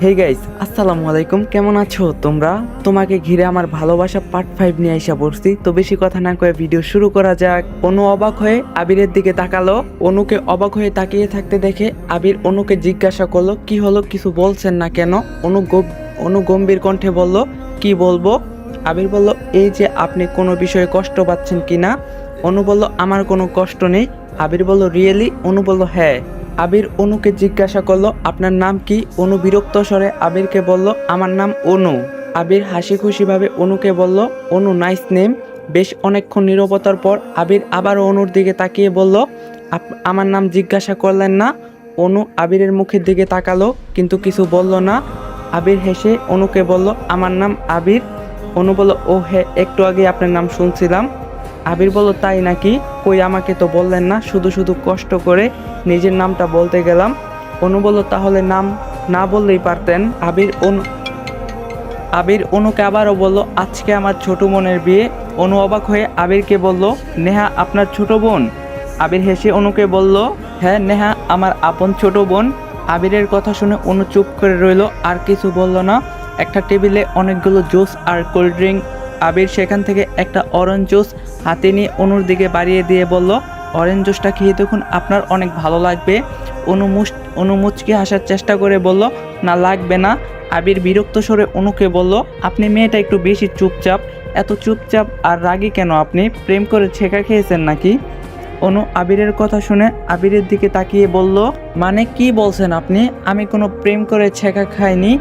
Hey guys আসসালামু আলাইকুম। কেমন আছো তোমরা? তোমাকে ঘিরে আমার ভালোবাসা পার্ট ফাইভ নিয়ে এসে পড়ছি। তো বেশি কথা না কয়ে ভিডিও শুরু করা যাক। অনু অবাক হয়ে আবিরের দিকে তাকালো। অনুকে অবাক হয়ে তাকিয়ে থাকতে দেখে আবির অনুকে জিজ্ঞাসা করল, কি হলো? কিছু বলছেন না কেন? অনু অনু গম্ভীর কণ্ঠে বলল, কি বলব? আবির বলল, এই যে আপনি কোনো বিষয়ে কষ্ট পাচ্ছেন কি না অনু বলল, আমার কোনো কষ্ট নেই। আবির বলল রিয়েলি অনু বলল হ্যাঁ। আবির অনুকে জিজ্ঞাসা করল, আপনার নাম কি? অনু বিরক্ত স্বরে আবিরকে বলল, আমার নাম অনু। আবির হাসি খুশিভাবে অনুকে বলল, অনু নাইস নেম বেশ অনেকক্ষণ নিরবতার পর আবির আবার অনুর দিকে তাকিয়ে বলল, "আপ- আমার নাম জিজ্ঞাসা করলেন না? অনু আবিরের মুখের দিকে তাকালো, কিন্তু কিছু বলল না। আবির হেসে অনুকে বলল, আমার নাম আবির। অনু বলল ও হ্যাঁ একটু আগে আপনার নাম শুনছিলাম। আবির বলল তাই নাকি? কই আমাকে তো বললেন না, শুধু শুধু কষ্ট করে নিজের নামটা বলতে গেলাম। অনু বলল, তাহলে নাম না বললেই পারতেন। আবির অনু, আবির অনুকে আবারও বলল, আজকে আমার ছোট বোনের বিয়ে। অনু অবাক হয়ে আবিরকে বলল, নেহা আপনার ছোট বোন? আবির হেসে অনুকে বলল হ্যাঁ নেহা, আমার আপন ছোট বোন। আবিরের কথা শুনে অনু চুপ করে রইল, আর কিছু বলল না। একটা টেবিলে অনেকগুলো জুস আর কোল্ড ড্রিঙ্ক আবির সেখান থেকে একটা অরেঞ্জ জুস হাতে নিয়ে অনুর দিকে বাড়িয়ে দিয়ে বলল অরেঞ্জ জুসটা খেয়ে দেখুন, আপনার অনেক ভালো লাগবে। অনু মুস- অনু মুচকি হাসার চেষ্টা করে বলল, না, লাগবে না। আবির বিরক্ত স্বরে অনুকে বলল, আপনি মেয়েটা একটু বেশি চুপচাপ। এত চুপচাপ আর রাগী কেন আপনি? প্রেম করে ছেঁকা খেয়েছেন নাকি? অনু আবিরের কথা শুনে আবিরের দিকে তাকিয়ে বলল মানে কি বলছেন আপনি? আমি কোনো প্রেম করে ছেঁকা খাইনি।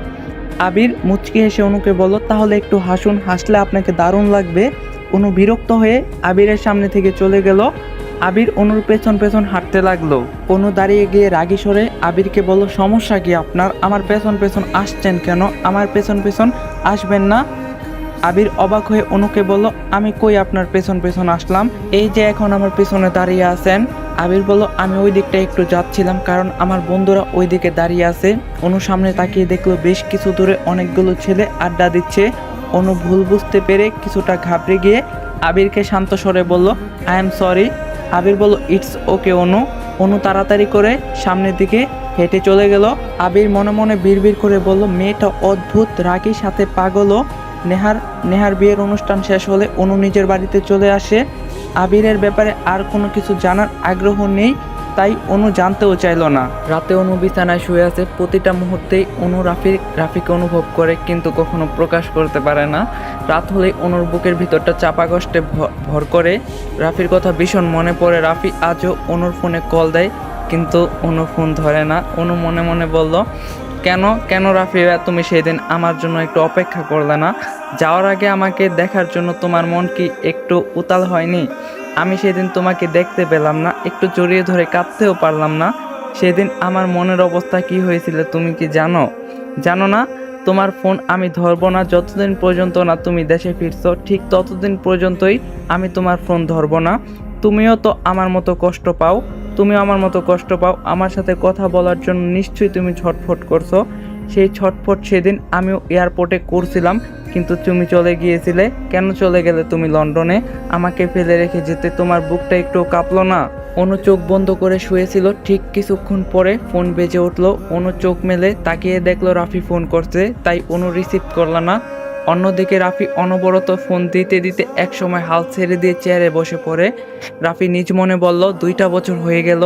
আবির মুচকি হেসে অনুকে বলল, তাহলে একটু হাসুন, হাসলে আপনাকে দারুণ লাগবে। অনু বিরক্ত হয়ে আবিরের সামনে থেকে চলে গেল। আবির অনুর পেছন পেছন হাঁটতে লাগল। অনু দাঁড়িয়ে গিয়ে রাগী সরে আবিরকে বলল, সমস্যা কি আপনার? আমার পেছন পেছন আসছেন কেন? আমার পেছন পেছন আসবেন না? আবির অবাক হয়ে অনুকে বলল, আমি কই আপনার পেছন পেছন আসলাম? এই যে এখন আমার পেছনে দাঁড়িয়ে আছেন। আবির বলল, আমি ওই দিকটা একটু যাচ্ছিলাম কারণ আমার বন্ধুরা ওই দিকে দাঁড়িয়ে আছে। অনু সামনে তাকিয়ে দেখল বেশ কিছু দূরে অনেকগুলো ছেলে আড্ডা দিচ্ছে। অনু ভুল বুঝতে পেরে কিছুটা ঘাবড়ে গিয়ে আবিরকে শান্ত স্বরে বলল, আই এম সরি। আবির বলল, ইটস ওকে, অনু। অনু তাড়াতাড়ি করে সামনের দিকে হেঁটে চলে গেল। আবির মনে মনে বিড়বিড় করে বলল, মেয়েটা অদ্ভুত রাগী সাথে পাগলও। নেহার নেহার বিয়ের অনুষ্ঠান শেষ হলে অনু নিজের বাড়িতে চলে আসে। আবিরের ব্যাপারে আর কোনো কিছু জানার আগ্রহ নেই, তাই অনু জানতেও চাইলো না। রাতে অনু বিছানায় শুয়ে আছে, প্রতিটা মুহূর্তেই অনু রাফি রাফিকে অনুভব করে, কিন্তু কখনো প্রকাশ করতে পারে না। রাত হলেই অনুর বুকের ভিতরটা চাপা কষ্টে ভর করে। রাফির কথা ভীষণ মনে পড়ে। রাফি আজও অনুর ফোনে কল দেয়, কিন্তু অনু ফোন ধরে না। অনু মনে মনে বলল কেন? কেন রাফিরা তুমি সেদিন আমার জন্য একটু অপেক্ষা করলে না? যাওয়ার আগে আমাকে দেখার জন্য তোমার মন কি একটু উতাল হয়নি? আমি সেদিন তোমাকে দেখতে পেলাম না, একটু জড়িয়ে ধরে কাঁদতেও পারলাম না। সেদিন আমার মনের অবস্থা কি হয়েছিল তুমি কি জানো? জানো না, তোমার ফোন আমি ধরবো না, যতদিন পর্যন্ত না তুমি দেশে ফিরছো, ঠিক ততদিন পর্যন্তই আমি তোমার ফোন ধরবো না। তুমিও তো আমার মতো কষ্ট পাও তুমিও আমার মতো কষ্ট পাও, আমার সাথে কথা বলার জন্য নিশ্চয়ই তুমি ছটফট করছ। সেই ছটফট সেদিন আমিও এয়ারপোর্টে করছিলাম, কিন্তু তুমি চলে গিয়েছিলে। কেন চলে গেলে তুমি লন্ডনে? আমাকে ফেলে রেখে যেতে তোমার বুকটা একটু কাঁপলো না। অনু চোখ বন্ধ করে শুয়েছিল, ঠিক কিছুক্ষণ পরে ফোন বেজে উঠল। অনু চোখ মেলে তাকিয়ে দেখল রাফি ফোন করছে, তাই অনু রিসিভ করল না। অন্যদিকে রাফি অনবরত ফোন দিতে দিতে একসময় হাল ছেড়ে দিয়ে চেয়ারে বসে পড়ে। রাফি নিজ মনে বলল, দুইটা বছর হয়ে গেল,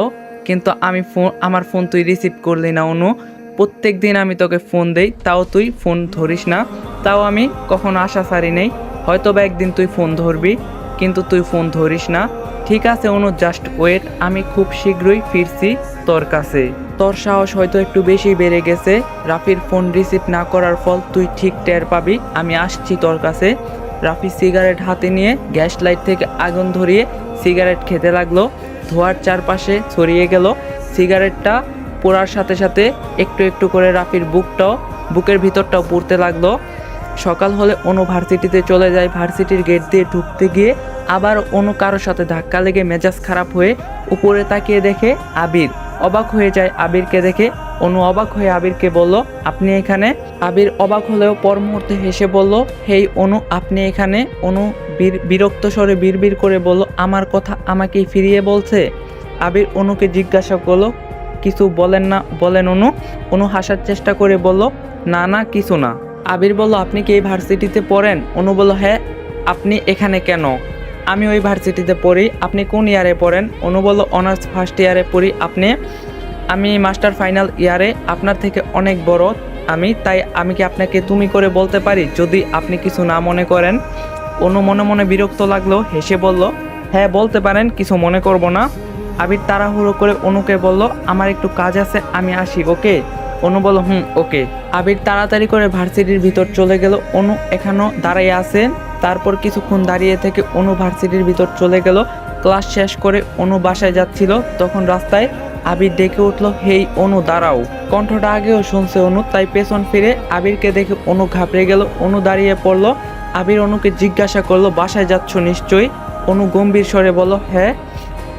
কিন্তু আমি ফোন, আমার ফোন তুই রিসিভ করলি না, অনু। প্রত্যেক দিন আমি তোকে ফোন দেই, তাও তুই ফোন ধরিস না। তাও আমি কখনো আশা ছাড়ি নেই হয়তো বা একদিন তুই ফোন ধরবি, কিন্তু তুই ফোন ধরিস না। ঠিক আছে অনু জাস্ট ওয়েট আমি খুব শীঘ্রই ফিরছি তোর কাছে। তোর সাহস হয়তো একটু বেশি বেড়ে গেছে। রাফির ফোন রিসিভ না করার ফল তুই ঠিক টের পাবি। আমি আসছি তোর কাছে। রাফি সিগারেট হাতে নিয়ে গ্যাস লাইট থেকে আগুন ধরিয়ে সিগারেট খেতে লাগল। ধোয়ার চারপাশে ছড়িয়ে গেল। সিগারেটটা পোড়ার সাথে সাথে একটু একটু করে রাফির বুকটাও, বুকের ভিতরটাও পুড়তে লাগল। সকাল হলে অনু ভার্সিটিতে চলে যায়। ভার্সিটির গেট দিয়ে ঢুকতে গিয়ে আবার অনু কারোর সাথে ধাক্কা লেগে মেজাজ খারাপ হয়ে উপরে তাকিয়ে দেখে আবির। অবাক হয়ে যায় আবিরকে দেখে। অনু অবাক হয়ে আবিরকে বলল, আপনি এখানে? আবির অবাক হলেও পর মুহূর্তে হেসে বলল, হেই অনু, আপনি এখানে? অনু বীর- বিরক্ত স্বরে বিড়বিড় করে বলল, আমার কথা আমাকেই ফিরিয়ে বলছে? আবির অনুকে জিজ্ঞাসা করল, কিছু বলেন না, বলেন অনু? অনু হাসার চেষ্টা করে বলল, না না, কিছু না। আবির বলল, আপনি কি এই ভার্সিটিতে পড়েন? অনু বলল হ্যাঁ আপনি এখানে কেন? আমি ওই ভার্সিটিতে পড়ি, আপনি কোন ইয়ারে পড়েন? অনু বলল, অনার্স ফার্স্ট ইয়ারে পড়ি, আপনি, আমি মাস্টার ফাইনাল ইয়ারে, আপনার থেকে অনেক বড় আমি, তাই আমি কি আপনাকে তুমি করে বলতে পারি যদি আপনি কিছু না মনে করেন? অনু মনে মনে বিরক্ত লাগল, হেসে বলল হ্যাঁ বলতে পারেন, কিছু মনে করব না। আবির তাড়াহুড়ো করে অনুকে বলল, আমার একটু কাজ আছে, আমি আসি, ওকে? অনু বলল, হুম, ওকে। আবির তাড়াতাড়ি করে ভার্সিটির ভিতর চলে গেল। অনু এখানেও দাঁড়িয়ে আছে তারপর কিছুক্ষণ দাঁড়িয়ে থেকে অনু ভার্সিটির ভিতর চলে গেল। ক্লাস শেষ করে অনু বাসায় যাচ্ছিল। তখন রাস্তায় আবির ডেকে উঠল, হেই, অনু, দাঁড়াও। কণ্ঠটা আগেও শুনছে অনু, তাই পেছন ফিরে আবিরকে দেখে অনু ঘাবড়ে গেল। অনু দাঁড়িয়ে পড়ল। আবির অনুকে জিজ্ঞাসা করল, বাসায় যাচ্ছ নিশ্চয়ই? অনু গম্ভীর স্বরে বলল হ্যাঁ।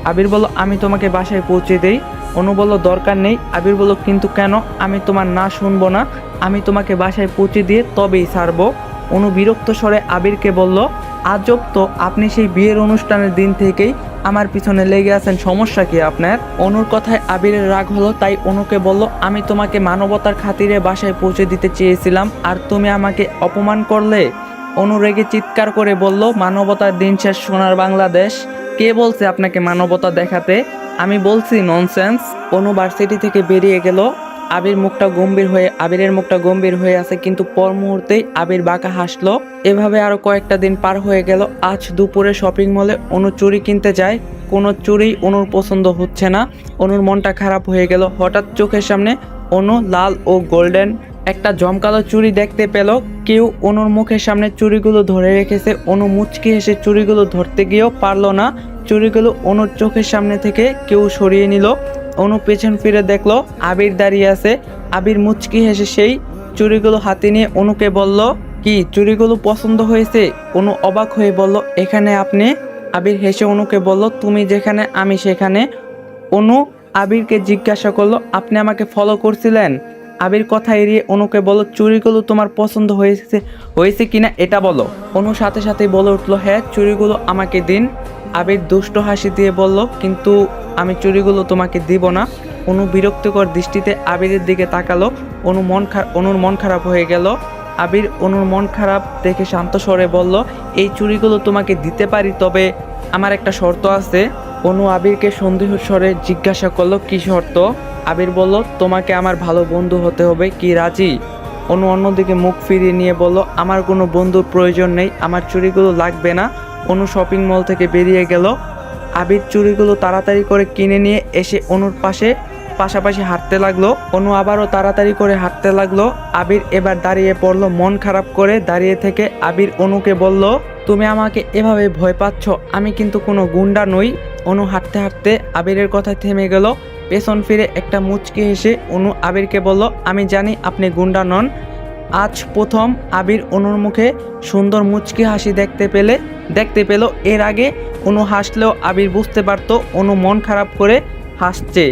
আবির বলল, আমি তোমাকে বাসায় পৌঁছে দেই। অনু বলল, দরকার নেই। আবির বলল, কিন্তু কেন? আমি তোমার না শুনব না। আমি তোমাকে বাসায় পৌঁছে দিয়ে তবেই ছাড়বো। অনু বিরক্ত স্বরে আবিরকে বলল, আজব তো, আপনি সেই বিয়ের অনুষ্ঠানের দিন থেকেই আমার পিছনে লেগে আছেন। সমস্যা কি আপনার? অনুর কথায় আবিরের রাগ হলো, তাই অনুকে বলল, আমি তোমাকে মানবতার খাতিরে বাসায় পৌঁছে দিতে চেয়েছিলাম, আর তুমি আমাকে অপমান করলে? অনু রেগে চিৎকার করে বলল, মানবতার দিন শেষ সোনার বাংলাদেশ। কে বলছে আপনাকে মানবতা দেখাতে? আমি বলছি ননসেন্স অনু ভার্সিটি থেকে বেরিয়ে গেল। আবির মুখটা গম্ভীর হয়ে আবিরের মুখটা গম্ভীর হয়ে আছে, কিন্তু পর মুহূর্তেই আবির বাঁকা হাসলো। এভাবে আরও কয়েকটা দিন পার হয়ে গেল। আজ দুপুরে শপিং মলে অনু চুরি কিনতে যায়। কোনো চুরি অনুর পছন্দ হচ্ছে না। অনুর মনটা খারাপ হয়ে গেল। হঠাৎ চোখের সামনে অনু লাল ও গোল্ডেন একটা জমকালো চুড়ি দেখতে পেল। কেউ অনুর মুখের সামনে চুড়িগুলো ধরে রেখেছে। অনু মুচকি হেসে চুড়িগুলো ধরতে গিয়েও পারল না। চুড়িগুলো অনুর চোখের সামনে থেকে কেউ সরিয়ে নিল। অনু পেছন ফিরে দেখল, আবির দাঁড়িয়ে আছে। আবির মুচকি হেসে সেই চুড়িগুলো হাতে নিয়ে অনুকে বলল, কি, চুড়িগুলো পছন্দ হয়েছে? অনু অবাক হয়ে বলল, এখানে আপনি? আবির হেসে অনুকে বলল, তুমি যেখানে, আমি সেখানে। অনু আবিরকে জিজ্ঞাসা করল, আপনি আমাকে ফলো করছিলেন? আবির কথা এড়িয়ে অনুকে বলো চুরিগুলো তোমার পছন্দ হয়েছে হয়েছে কিনা এটা বলো। অনু সাথে সাথে বলে উঠল হ্যাঁ চুরিগুলো আমাকে দিন। আবির দুষ্ট হাসি দিয়ে বলল, কিন্তু আমি চুরিগুলো তোমাকে দিব না। অনু বিরক্তিকর দৃষ্টিতে আবিরের দিকে তাকালো। অনু মন অনুর মন খারাপ হয়ে গেল। আবির অনুর মন খারাপ দেখে শান্ত স্বরে বলল, এই চুরিগুলো তোমাকে দিতে পারি, তবে আমার একটা শর্ত আছে। অনু আবিরকে সন্দেহ স্বরে জিজ্ঞাসা করল, কি শর্ত? আবির বলল, তোমাকে আমার ভালো বন্ধু হতে হবে, কি রাজি? অনু অন্যদিকে মুখ ফিরিয়ে নিয়ে বলল, আমার কোনো বন্ধুর প্রয়োজন নেই, আমার চুড়িগুলো লাগবে না। অনু শপিং মল থেকে বেরিয়ে গেল। আবির চুড়িগুলো তাড়াতাড়ি করে কিনে নিয়ে এসে অনুর পাশে পাশাপাশি হাঁটতে লাগল। অনু আবারও তাড়াতাড়ি করে হাঁটতে লাগল। আবির এবার দাঁড়িয়ে পড়ল, মন খারাপ করে দাঁড়িয়ে থেকে আবির অনুকে বলল, তুমি আমাকে এভাবে ভয় পাচ্ছ, আমি কিন্তু কোনো গুন্ডা নই। অনু হাঁটতে হাঁটতে আবিরের কথায় থেমে গেল। পেছন ফিরে একটা মুচকি হেসে অনু আবিরকে বলল, আমি জানি আপনি গুন্ডা নন। আজ প্রথম আবির অনুর মুখে সুন্দর মুচকি হাসি দেখতে পেলে, দেখতে পেল। এর আগে অনু হাসলেও আবির বুঝতে পারতো, অনু মন খারাপ করে হাসছে।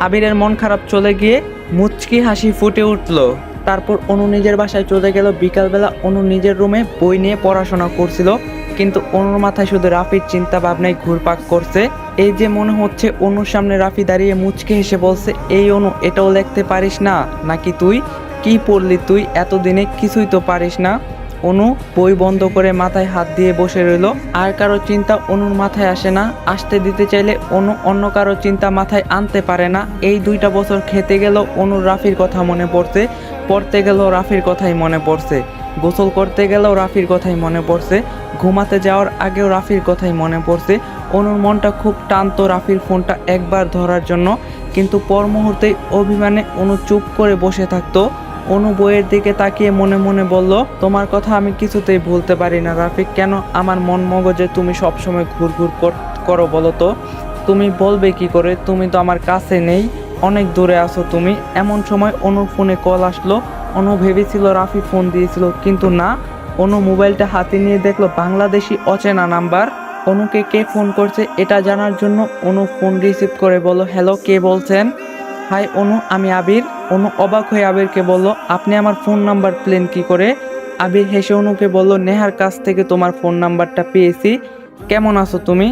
আবিরের মন খারাপ চলে গিয়ে মুচকি হাসি ফুটে উঠল। তারপর অনু নিজের বাসায় চলে গেল। বিকালবেলা অনু নিজের রুমে বই নিয়ে পড়াশোনা করছিল। কিন্তু অনুর মাথায় শুধু রাফির চিন্তা ভাবনায় ঘুরপাক করছে। এই যে মনে হচ্ছে অনুর সামনে রাফি দাঁড়িয়ে মুচকে হেসে বলছে, এই অনু, এটাও লিখতে পারিস না? নাকি তুই? কি পড়লি তুই? এতদিনে কিছুই তো পারিস না। অনু বই বন্ধ করে মাথায় হাত দিয়ে বসে রইল। আর কারও চিন্তা অনুর মাথায় আসে না। আসতে দিতে চাইলে অনু অন্য কারও চিন্তা মাথায় আনতে পারে না। এই দুইটা বছর খেতে গেল অনুর রাফির কথা মনে পড়ছে, পড়তে গেল রাফির কথাই মনে পড়ছে। গোসল করতে গেলেও রাফির কথাই মনে পড়ছে। ঘুমাতে যাওয়ার আগেও রাফির কথাই মনে পড়ছে। অনুর মনটা খুব টানতো রাফির ফোনটা একবার ধরার জন্য। কিন্তু পর মুহূর্তেই অভিমানে অনু চুপ করে বসে থাকতো। অনু বইয়ের দিকে তাকিয়ে মনে মনে বলল, তোমার কথা আমি কিছুতেই ভুলতে পারি না রাফিক। কেন আমার মন মগজে তুমি সবসময় ঘুরঘুর কর- করো বলো তো? তুমি বলবে কি করে? তুমি তো আমার কাছে নেই। অনেক দূরে আছো তুমি। এমন সময় অনুর ফোনে কল আসলো। অনু ভেবেছিল রাফি ফোন দিয়েছিল, কিন্তু না। অনু মোবাইলটা হাতে নিয়ে দেখল বাংলাদেশি অচেনা নাম্বার। অনুকে কে ফোন করছে এটা জানার জন্য অনু ফোন রিসিভ করে বলো হ্যালো, কে বলছেন? হাই, অনু, আমি আবির। অনু অবাক হয়ে আবিরকে বলল, আপনি আমার ফোন নাম্বার প্লেন কি করে? আবির হেসে অনুকে বলল, নেহার কাছ থেকে তোমার ফোন নাম্বারটা পেয়েছি। কেমন আছো তুমি?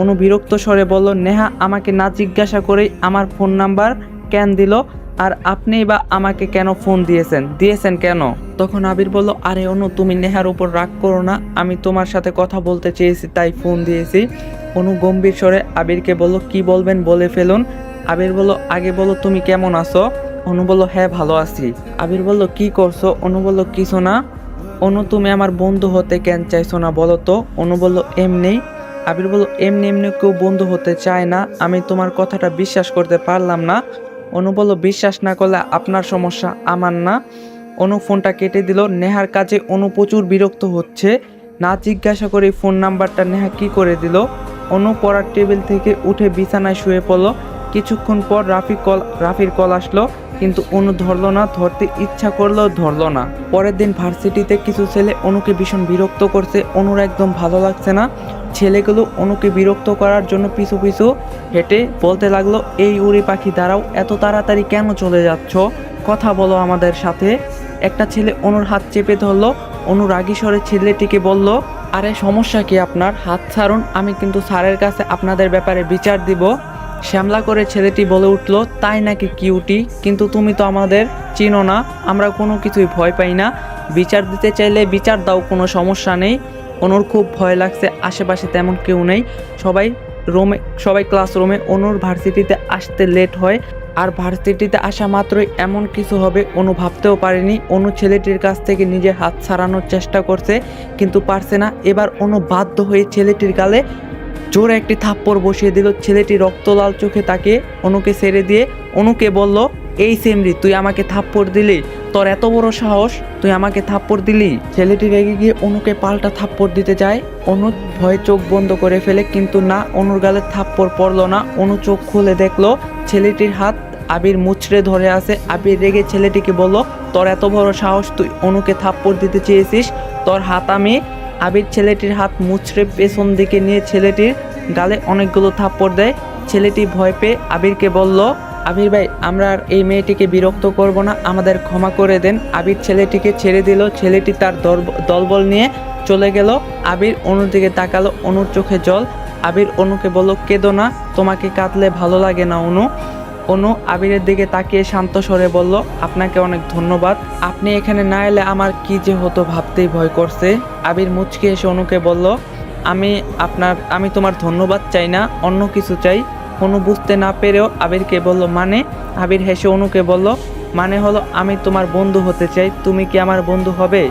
অনু বিরক্ত স্বরে বলল, নেহা আমাকে না জিজ্ঞাসা করেই আমার ফোন নাম্বার কেন দিল? আর আপনি বা আমাকে কেন ফোন দিয়েছেন? দিয়েছেন কেন? তখন আবির বলল, আরে অনু, তুমি নেহার উপর রাগ করো না। আমি তোমার সাথে কথা বলতে চেয়েছি, তাই ফোন দিয়েছি। অনু গম্ভীর স্বরে আবিরকে বলল, কি বলবেন বলে ফেলুন। আবির বলল, আগে বলো, তুমি কেমন আছো? অনু বলল হ্যাঁ ভালো আছি। আবির বলল, কি করছ? অনু বলল, কিছু না। অনু, তুমি আমার বন্ধু হতে কেন চাইছো না বলো তো? অনু বলল, এমনি। আবির বলল, এমনি এমনি কেউ বন্ধু হতে চায় না। আমি তোমার কথাটা বিশ্বাস করতে পারলাম না। অনু বলল বিশ্বাস না করলে আপনার সমস্যা আমার না। অনু ফোনটা কেটে দিল। নেহার কাজে অনু প্রচুর বিরক্ত হচ্ছে। না জিজ্ঞাসা করে ফোন নাম্বারটা নেহা কি করে দিল? অনু পড়ার টেবিল থেকে উঠে বিছানায় শুয়ে পড়ল। কিছুক্ষণ পর রাফি কল, রাফির কল আসলো। কিন্তু অনু ধরলো না, ধরতে ইচ্ছা করলেও ধরলো না। পরের দিন ভার্সিটিতে কিছু ছেলে অনুকে ভীষণ বিরক্ত করছে। অনুর একদম ভালো লাগছে না। ছেলেগুলো অনুকে বিরক্ত করার জন্য পিছু পিছু হেঁটে বলতে লাগল, এই উড়ি পাখি দ্বারাও এত তাড়াতাড়ি কেন চলে যাচ্ছ? কথা বলো আমাদের সাথে। একটা ছেলে অনুর হাত চেপে ধরলো। অনু রাগী স্বরে ছেলেটিকে বলল, আরে, সমস্যা কি আপনার? হাত ছাড়ুন, আমি কিন্তু স্যারের কাছে আপনাদের ব্যাপারে বিচার দিব। শ্যামলা করে ছেলেটি বলে উঠল, তাই নাকি কিউটি? কিন্তু তুমি তো আমাদের চিনো না, আমরা কোনো কিছুই ভয় পাই না। বিচার দিতে চাইলে বিচার দাও, কোনো সমস্যা নেই। অনুর খুব ভয় লাগছে, আশেপাশে তেমন কেউ নেই। সবাই রুমে, সবাই ক্লাসরুমে অনুর ভার্সিটিতে আসতে লেট হয়। আর ভার্সিটিতে আসা মাত্রই এমন কিছু হবে অনু ভাবতেও পারেনি। অনু ছেলেটির কাছ থেকে নিজের হাত ছাড়ানোর চেষ্টা করছে, কিন্তু পারছে না। এবার অনু বাধ্য হয়ে ছেলেটির গালে জোরে একটি থাপ্পড় বসিয়ে দিল। ছেলেটি রক্তলাল চোখে তাকে অনুকে ছেড়ে দিয়ে অনুকে বলল এই সেমরি, তুই আমাকে থাপ্পড় দিলি। তোর এত বড় সাহস, তুই আমাকে থাপ্পড় দিলি। ছেলেটি রেগে গিয়ে অনুকে পাল্টা থাপ্পড় দিতে যায়। অনু ভয়ে চোখ বন্ধ করে ফেলে, কিন্তু না, অনুর গালে থাপ্পড় পড়ল না। অনু চোখ খুলে দেখল, ছেলেটির হাত আবির মুচড়ে ধরে আছে। আবির রেগে ছেলেটিকে বলল, তোর এত বড় সাহস, তুই অনুকে থাপ্পড় দিতে চেয়েছিস? তোর হাত আমি আবির ছেলেটির হাত মুচড়ে পেছন দিকে নিয়ে ছেলেটির গালে অনেকগুলো থাপ্পড় দেয়। ছেলেটি ভয় পেয়ে আবিরকে বলল আবির ভাই, আমরা আর এই মেয়েটিকে বিরক্ত করব না, আমাদের ক্ষমা করে দেন। আবির ছেলেটিকে ছেড়ে দিল, ছেলেটি তার দল- দলবল নিয়ে চলে গেল। আবির অনুর দিকে তাকালো, অনুর চোখে জল। আবির অনুকে বলল, কেঁদো না, তোমাকে কাঁদলে ভালো লাগে না, অনু। অনু আবিরের দিকে তাকিয়ে শান্ত স্বরে বলল, আপনাকে অনেক ধন্যবাদ। আপনি এখানে না এলে আমার কি যে হতো ভাবতেই ভয় করছে। আবির মুচকি এসে অনুকে বলল, আমি আপনার, আমি তোমার ধন্যবাদ চাই না, অন্য কিছু চাই। অনু বুঝতে না পেরেও আবিরকে বলল মানে? আবির হেসে অনুকে বলল মানে হলো আমি তোমার বন্ধু হতে চাই, তুমি কি আমার বন্ধু হবে?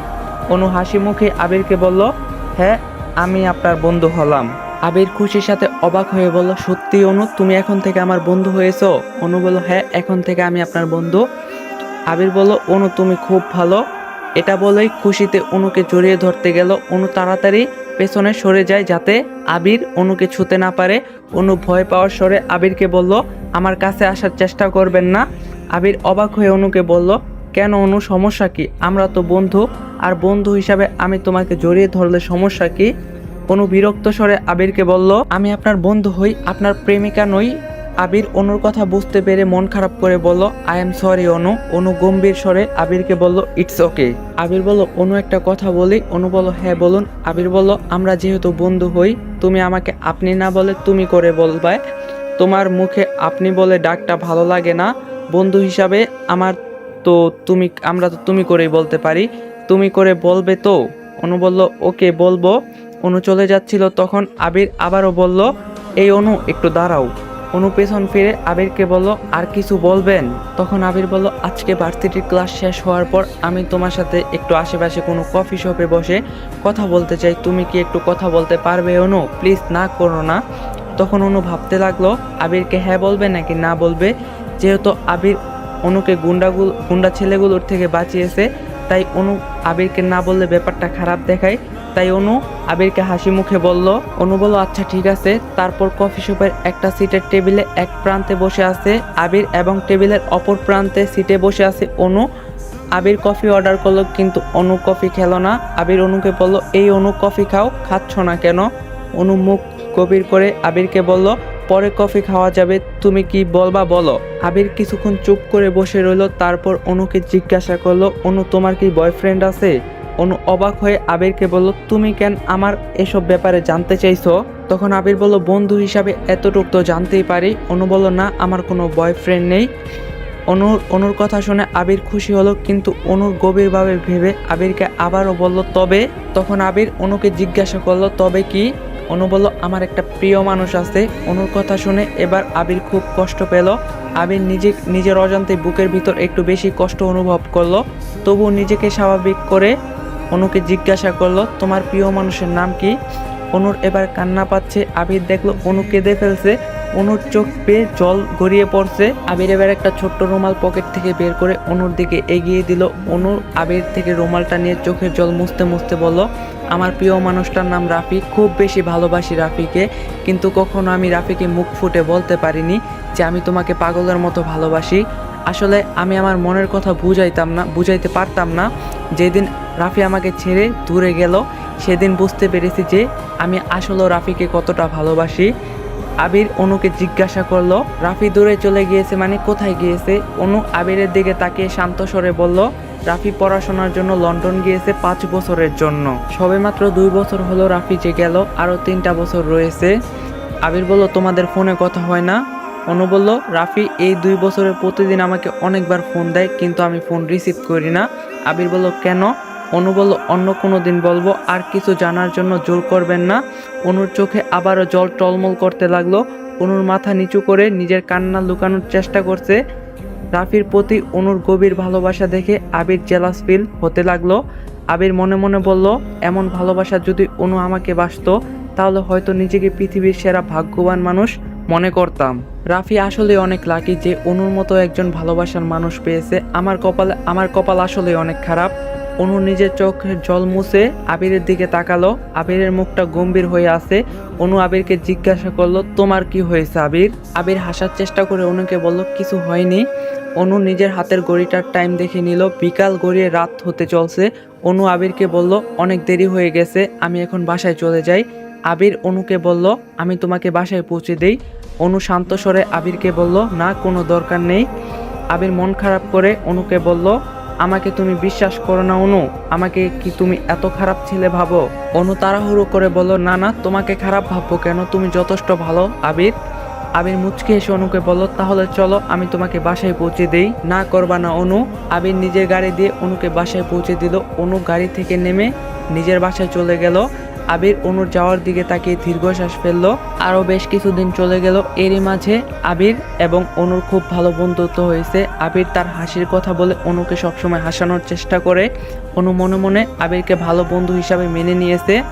অনু হাসি মুখে আবিরকে বলল হ্যাঁ আমি আপনার বন্ধু হলাম। আবির খুশির সাথে অবাক হয়ে বলল, সত্যি অনু, তুমি এখন থেকে আমার বন্ধু হয়েছো? অনু বলল হ্যাঁ এখন থেকে আমি আপনার বন্ধু। আবির বলল, অনু, তুমি খুব ভালো। এটা বলেই খুশিতে অনুকে জড়িয়ে ধরতে গেল। অনু তাড়াতাড়ি পেছনে সরে যায় যাতে আবির অনুকে ছুতে না পারে। অনু ভয় পাওয়ার স্বরে আবিরকে বলল, আমার কাছে আসার চেষ্টা করবেন না। আবির অবাক হয়ে অনুকে বলল, কেন অনু, সমস্যা কি? আমরা তো বন্ধু, আর বন্ধু হিসাবে আমি তোমাকে জড়িয়ে ধরলে সমস্যা কি? অনু বিরক্ত স্বরে আবিরকে বলল, আমি আপনার বন্ধু হই, আপনার প্রেমিকা নই আবির অনুর কথা বুঝতে পেরে মন খারাপ করে বলল I am sorry Anu. Anu গম্ভীর স্বরে আবিরকে বলল ইটস ওকে আবির বলল, অনু একটা কথা বলি। অনু বলল হ্যাঁ বলুন। আবির বলল, আমরা যেহেতু বন্ধু হই, তুমি আমাকে আপনি না বলে তুমি করে বলবে তোমার মুখে আপনি বলে ডাকটা ভালো লাগে না। বন্ধু হিসাবে আমার তো তুমি, আমরা তো তুমি করেই বলতে পারি। তুমি করে বলবে তো? অনু বলল, ওকে, বলব। অনু চলে যাচ্ছিল, তখন আবির আবারও বলল, এই অনু, একটু দাঁড়াও। অনু পেছন ফিরে আবিরকে বলল, আর কিছু বলবেন? তখন আবির বলল, আজকে ভার্সিটির ক্লাস শেষ হওয়ার পর আমি তোমার সাথে একটু আশেপাশে কোনো কফি শপে বসে কথা বলতে চাই। তুমি কি একটু কথা বলতে পারবে, অনু? প্লিজ না করো না। তখন অনু ভাবতে লাগল, আবিরকে হ্যাঁ বলবে নাকি না বলবে? যেহেতু আবির অনুকে গুন্ডাগুল, গুন্ডা ছেলেগুলোর থেকে বাঁচিয়েছে, তাই অনু আবিরকে না বললে ব্যাপারটা খারাপ দেখায়। তাই অনু আবিরকে হাসি মুখে বলল, অনু বলল আচ্ছা ঠিক আছে। তারপর কফি শপের একটা সিটের টেবিলে এক প্রান্তে বসে আছে আবির এবং টেবিলের অপর প্রান্তে সিটে বসে আছে অনু। আবির কফি অর্ডার করল, কিন্তু অনু কফি খেলো না। আবির অনুকে বলল, এই অনু, কফি খাও, খাচ্ছ না কেন? অনু মুখ গভীর করে আবিরকে বলল, পরে কফি খাওয়া যাবে, তুমি কি বলবা বলো। আবির কিছুক্ষণ চুপ করে বসে রইল, তারপর অনুকে জিজ্ঞাসা করল, অনু, তোমার কি বয়ফ্রেন্ড আছে? অনু অবাক হয়ে আবিরকে বলল, তুমি কেন আমার এসব ব্যাপারে জানতে চাইছো? তখন আবির বলল, বন্ধু হিসাবে এতটুক তো জানতেই পারি। অনু বলল, না, আমার কোনো বয়ফ্রেন্ড নেই। অনুর অনুর কথা শুনে আবির খুশি হলো, কিন্তু অনুর গভীরভাবে ভেবে আবিরকে আবারও বলল, তবে? তখন আবির অনুকে জিজ্ঞাসা করল, তবে কি? অনু বলল, আমার একটা প্রিয় মানুষ আছে। অনুর কথা শুনে এবার আবির খুব কষ্ট পেল। আবির নিজে, নিজের অজান্তে বুকের ভিতর একটু বেশি কষ্ট অনুভব করল তবু নিজেকে স্বাভাবিক করে অনুকে জিজ্ঞাসা করল, তোমার প্রিয় মানুষের নাম কি? অনুর এবার কান্না পাচ্ছে, আবির দেখল অনু কেঁদে ফেলছে, অনুর চোখ পেয়ে জল গড়িয়ে পড়ছে। আবির এবার একটা ছোট্ট রুমাল পকেট থেকে বের করে অনুর দিকে এগিয়ে দিল। অনুর আবির থেকে রুমালটা নিয়ে চোখের জল মুছতে মুছতে বলল, আমার প্রিয় মানুষটার নাম রাফি, খুব বেশি ভালোবাসি রাফিকে, কিন্তু কখনো আমি রাফিকে মুখ ফুটে বলতে পারিনি যে আমি তোমাকে পাগলের মতো ভালোবাসি। আসলে আমি আমার মনের কথা বুঝাইতাম না, বুঝাইতে পারতাম না। যেদিন রাফি আমাকে ছেড়ে দূরে গেল। সেদিন বুঝতে পেরেছি যে আমি আসলেও রাফিকে কতটা ভালোবাসি। আবির অনুকে জিজ্ঞাসা করল, রাফি দূরে চলে গিয়েছে মানে কোথায় গিয়েছে? অনু আবিরের দিকে তাকিয়ে শান্ত স্বরে বলল, রাফি পড়াশোনার জন্য লন্ডন গিয়েছে পাঁচ বছরের জন্য। সবেমাত্র দুই বছর হলো রাফি যে গেল, আরও তিনটা বছর রয়েছে। আবির বলল, তোমাদের ফোনে কথা হয় না? অনু বলল, রাফি এই দুই বছরে প্রতিদিন আমাকে অনেকবার ফোন দেয়, কিন্তু আমি ফোন রিসিভ করি না। আবির বলল, কেন? অনু বলল অন্য কোনো দিন বলব, আর কিছু জানার জন্য জোর করবেন না। অনুর চোখে আবারও জল টলমল করতে লাগল। অনুর মাথা নিচু করে নিজের কান্না লুকানোর চেষ্টা করছে। রাফির প্রতি অনুর গভীর ভালোবাসা দেখে আবির জেলাস ফিল হতে লাগল। আবির মনে মনে বলল, এমন ভালোবাসা যদি অনু আমাকে বাসতো তাহলে হয়তো নিজেকে পৃথিবীর সেরা ভাগ্যবান মানুষ মনে করতাম। রাফি আসলে অনেক লাকি যে, অনুর মতো একজন ভালোবাসার মানুষ পেয়েছে। আমার কপালে আমার কপাল আসলে অনেক খারাপ। অনু নিজের চোখের জল মুছে আবিরের দিকে তাকালো। আবিরের মুখটা গম্ভীর হয়ে আছে। অনু আবিরকে জিজ্ঞাসা করল, তোমার কি হয়েছে আবির? আবির হাসার চেষ্টা করে অনুকে বলল, কিছু হয়নি। অনু নিজের হাতের ঘড়িটার টাইম দেখে নিল, বিকাল গড়িয়ে রাত হতে চলছে। অনু আবিরকে বলল, অনেক দেরি হয়ে গেছে, আমি এখন বাসায় চলে যাই। আবির অনুকে বলল, আমি তোমাকে বাসায় পৌঁছে দেই। অনু শান্ত স্বরে আবিরকে বলল, না, কোনো দরকার নেই। আবির মন খারাপ করে অনুকে বলল আমাকে তুমি বিশ্বাস করো না, অনু। আমাকে কি তুমি এত খারাপ ছেলে ভাবো? অনু তাড়াহুড়ো করে বলো না না, তোমাকে খারাপ ভাববো কেন? তুমি যথেষ্ট ভালো, আবির। আবির মুচকে এসে অনুকে বলো তাহলে চলো, আমি তোমাকে বাসায় পৌঁছে দেই। না করবা না, অনু। আবির নিজের গাড়ি দিয়ে অনুকে বাসায় পৌঁছে দিল। অনু গাড়ি থেকে নেমে নিজের বাসায় চলে গেল। আবির অনুর যাওয়ার দিকে তাকিয়ে দীর্ঘশ্বাস ফেলল। আরও বেশ কিছুদিন চলে গেল এরই মাঝে। আবির এবং অনুর খুব ভালো বন্ধুত্ব হয়েছে। আবির তার হাসির কথা বলে অনুকে সবসময় হাসানোর চেষ্টা করে। অনু মনে মনে আবিরকে ভালো বন্ধু হিসাবে মেনে নিয়েছে।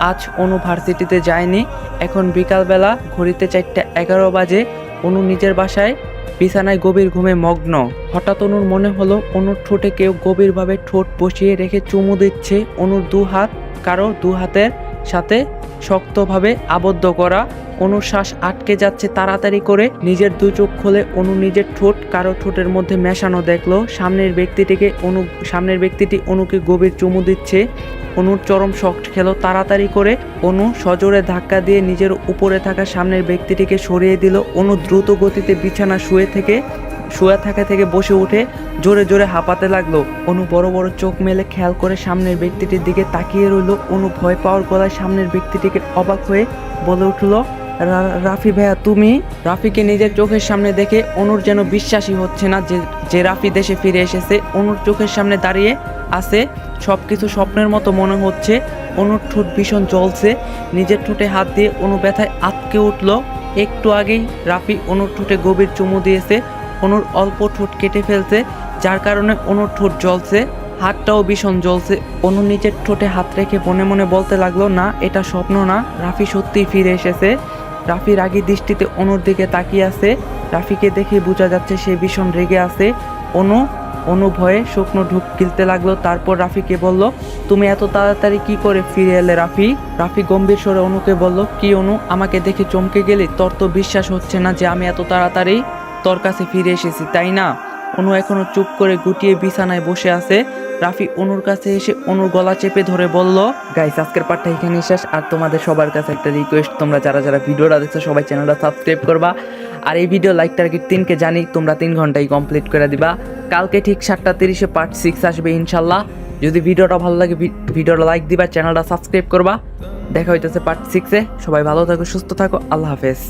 আজ অনু ভার্সিটিতে যায়নি। এখন বিকালবেলা ঘড়িতে চারটা এগারো বাজে অনু নিজের বাসায়। বিছানায় গভীর ঘুমে মগ্ন। হঠাৎ অনুর মনে হলো, অনুর ঠোঁটে কেউ গভীরভাবে ঠোঁট বসিয়ে রেখে চুমু দিচ্ছে। অনুর দু হাত কারও দু হাতের সাথে শক্তভাবে আবদ্ধ করা। অনুর শ্বাস আটকে যাচ্ছে তাড়াতাড়ি করে। নিজের দু চোখ খুলে অনু নিজের ঠোঁট, কারও ঠোঁটের মধ্যে মেশানো দেখল। সামনের ব্যক্তিটিকে অনু, সামনের ব্যক্তিটি অনুকে গভীর চুমু দিচ্ছে। অনুর চরম শখ খেলো তাড়াতাড়ি করে। অনু সজোরে ধাক্কা দিয়ে নিজের উপরে থাকা সামনের ব্যক্তিটিকে সরিয়ে দিল। অনু দ্রুত গতিতে বিছানা শুয়ে থেকে শুয়ে থাকা থেকে বসে উঠে জোরে জোরে হাঁপাতে লাগল। অনু বড় বড় চোখ মেলে খেয়াল করে সামনের ব্যক্তিটির দিকে তাকিয়ে রইল। অনু ভয় পাওয়ার গলায় সামনের ব্যক্তিটিকে অবাক হয়ে বলে উঠল, "রা- রাফি ভাইয়া, তুমি? রাফিকে নিজের চোখের সামনে দেখে অনুর যেন বিশ্বাসই হচ্ছে না যে যে রাফি দেশে ফিরে এসেছে। অনুর চোখের সামনে দাঁড়িয়ে আছে সব কিছু স্বপ্নের মতো মনে হচ্ছে। অনুর ঠোঁট ভীষণ জ্বলছে। নিজের ঠোঁটে হাত দিয়ে অনু ব্যথায় আটকে উঠল। একটু আগেই রাফি অনুর ঠোঁটে গভীর চুমু দিয়েছে। অনুর অল্প ঠোঁট কেটে ফেলছে, যার কারণে অনুর ঠোঁট জ্বলছে, হাতটাও ভীষণ জ্বলছে। অনু নিজের ঠোঁটে হাত রেখে মনে মনে বলতে লাগল, না, এটা স্বপ্ন না, রাফি সত্যিই ফিরে এসেছে। রাফি রাগী দৃষ্টিতে অনুর দিকে তাকিয়ে আছে। রাফিকে দেখে বোঝা যাচ্ছে সে ভীষণ রেগে আছে। অনু অনু ভয়ে শুকনো ঢুক গিলতে লাগল, তারপর রাফিকে বলল, তুমি এত তাড়াতাড়ি কি করে ফিরে এলে রাফি? রাফি গম্ভীর স্বরে অনুকে বলল, কি অনু, আমাকে দেখে চমকে গেলে? তোর তো বিশ্বাস হচ্ছে না যে আমি এত তাড়াতাড়ি তোর কাছে ফিরে এসেছি, তাই না? অনু এখনও চুপ করে গুটিয়ে বিছানায় বসে আছে। রাফি অনুর কাছে এসে অনুর গলা চেপে ধরে বলল গাইস আজকের পাঠটা এখানে শেষ। আর তোমাদের সবার কাছে একটা রিকোয়েস্ট তোমরা যারা যারা ভিডিওটা দেখছ, সবাই চ্যানেলটা সাবস্ক্রাইব করবা। আর এই ভিডিও লাইক টার্গেট তিনকে জানি তোমরা তিন ঘন্টায় কমপ্লিট করে দিবা। কালকে ঠিক সাতটা তিরিশে পার্ট সিক্স আসবে ইনশাল্লাহ। যদি ভিডিওটা ভালো লাগে ভিডিওটা লাইক দিবা চ্যানেলটা সাবস্ক্রাইব করবা। দেখা হইতেছে পার্ট সিক্সে সবাই ভালো থাকো, সুস্থ থাকো। আল্লাহ হাফেজ।